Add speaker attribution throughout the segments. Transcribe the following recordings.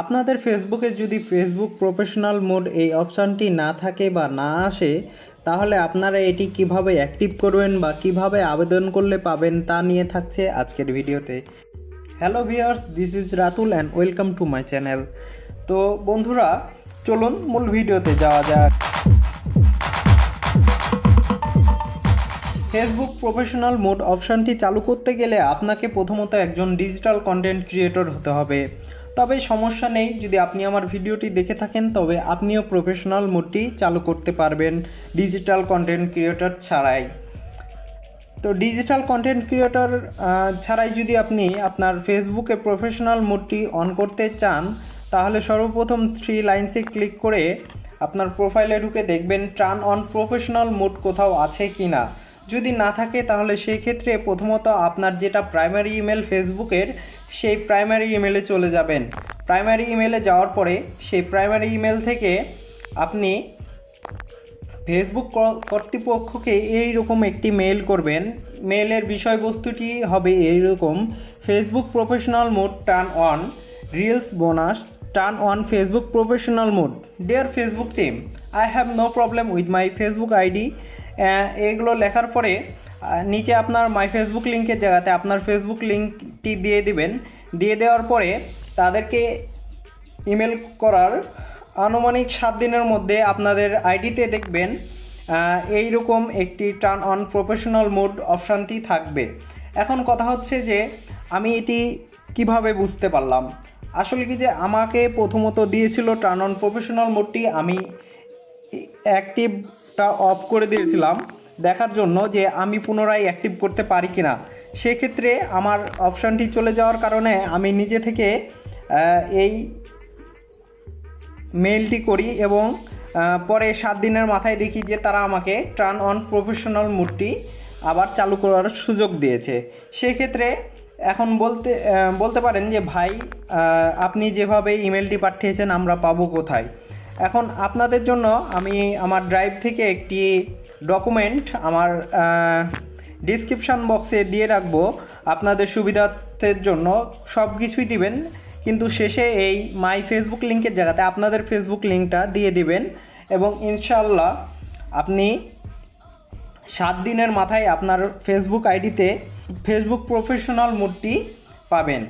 Speaker 1: আপনাদের ফেসবুকে যদি ফেসবুক প্রফেশনাল মোড এই অপশানটি না থাকে বা না আসে, তাহলে আপনারা এটি কীভাবে অ্যাক্টিভ করবেন বা কীভাবে আবেদন করলে পাবেন তা নিয়ে থাকছে আজকের ভিডিওতে। Hello viewers, this is Ratul and welcome to my channel. তো বন্ধুরা, চলুন মূল ভিডিওতে যাওয়া যাক। ফেসবুক প্রফেশনাল মোড অপশানটি চালু করতে গেলে আপনাকে প্রথমত একজন ডিজিটাল কন্টেন্ট ক্রিয়েটর হতে হবে। তবে সমস্যা নেই, যদি আপনি আমার ভিডিওটি দেখে থাকেন, তবে আপনিও প্রফেশনাল মোডটি চালু করতে পারবেন ডিজিটাল কন্টেন্ট ক্রিয়েটর ছাড়াই। তো ডিজিটাল কন্টেন্ট ক্রিয়েটর ছাড়াই যদি আপনি আপনার ফেসবুকে প্রফেশনাল মোডটি অন করতে চান, তাহলে সর্বপ্রথম থ্রি লাইন্সে ক্লিক করে আপনার প্রোফাইলে ঢুকে দেখবেন টার্ন অন প্রফেশনাল মোড কোথাও আছে কি না যদি না থাকে, তাহলে সেই ক্ষেত্রে প্রথমত আপনার যেটা প্রাইমারি ইমেল ফেসবুকের সেই প্রাইমারি ইমেলে চলে যাবেন। প্রাইমারি ইমেলে যাওয়ার পরে সেই প্রাইমারি ইমেল থেকে আপনি ফেসবুক কর্তৃপক্ষকে এই রকম একটি মেল করবেন। মেলের বিষয়বস্তুটি হবে এইরকম। Facebook professional mode turn on reels bonus turn on Facebook professional mode dear Facebook team I have no problem with my Facebook ID এগুলো লেখার পরে নিচে আপনার মাই ফেসবুক লিঙ্কের জায়গাতে আপনার ফেসবুক লিঙ্কটি দিয়ে দিবেন। দিয়ে দেওয়ার পরে তাদেরকে ইমেল করার আনুমানিক সাত দিনের মধ্যে আপনাদের আইডিতে দেখবেন এই রকম একটি টার্ন অন প্রফেশনাল মোড অপশানটি থাকবে। এখন কথা হচ্ছে যে আমি এটি কীভাবে বুঝতে পারলাম? আসলে কি যে আমাকে প্রথমত দিয়েছিল টার্ন অন প্রফেশনাল মোডটি আমি অ্যাক্টিভটা অফ করে দিয়েছিলাম। দেখার জন্য যে আমি পুনরায় অ্যাক্টিভ করতে পারি কি না সেক্ষেত্রে আমার অপশানটি চলে যাওয়ার কারণে আমি নিজে থেকে এই মেইলটি করি এবং পরে সাত দিনের মাথায় দেখি যে তারা আমাকে টার্ন অন প্রফেশনাল মোডটি আবার চালু করার সুযোগ দিয়েছে। সেক্ষেত্রে এখন বলতে বলতে পারেন যে, ভাই আপনি যেভাবে ইমেলটি পাঠিয়েছেন, আমরা পাবো কোথায়? এখন আপনাদের জন্য আমি আমার ড্রাইভ থেকে একটি ডকুমেন্ট, আমার ডিসক্রিপশান বক্সে দিয়ে রাখব আপনাদের সুবিধার্থের জন্য। সব কিছুই দিবেন, কিন্তু শেষে এই মাই ফেসবুক লিঙ্কের জায়গাতে আপনাদের ফেসবুক লিঙ্কটা দিয়ে দিবেন এবং ইনশাল্লাহ আপনি সাত দিনের মাথায় আপনার ফেসবুক আইডিতে ফেসবুক প্রফেশনাল মোডটি পাবেন।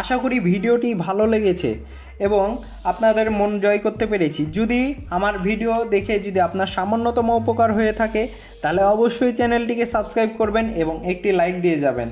Speaker 1: আশা করি ভিডিওটি ভালো লেগেছে। এবং আপনাদের মন জয় করতে পেরেছি। যদি আমার ভিডিও দেখে যদি আপনার সামান্যতম উপকার হয়ে থাকে, তাহলে অবশ্যই চ্যানেলটিকে সাবস্ক্রাইব করবেন এবং একটি লাইক দিয়ে যাবেন।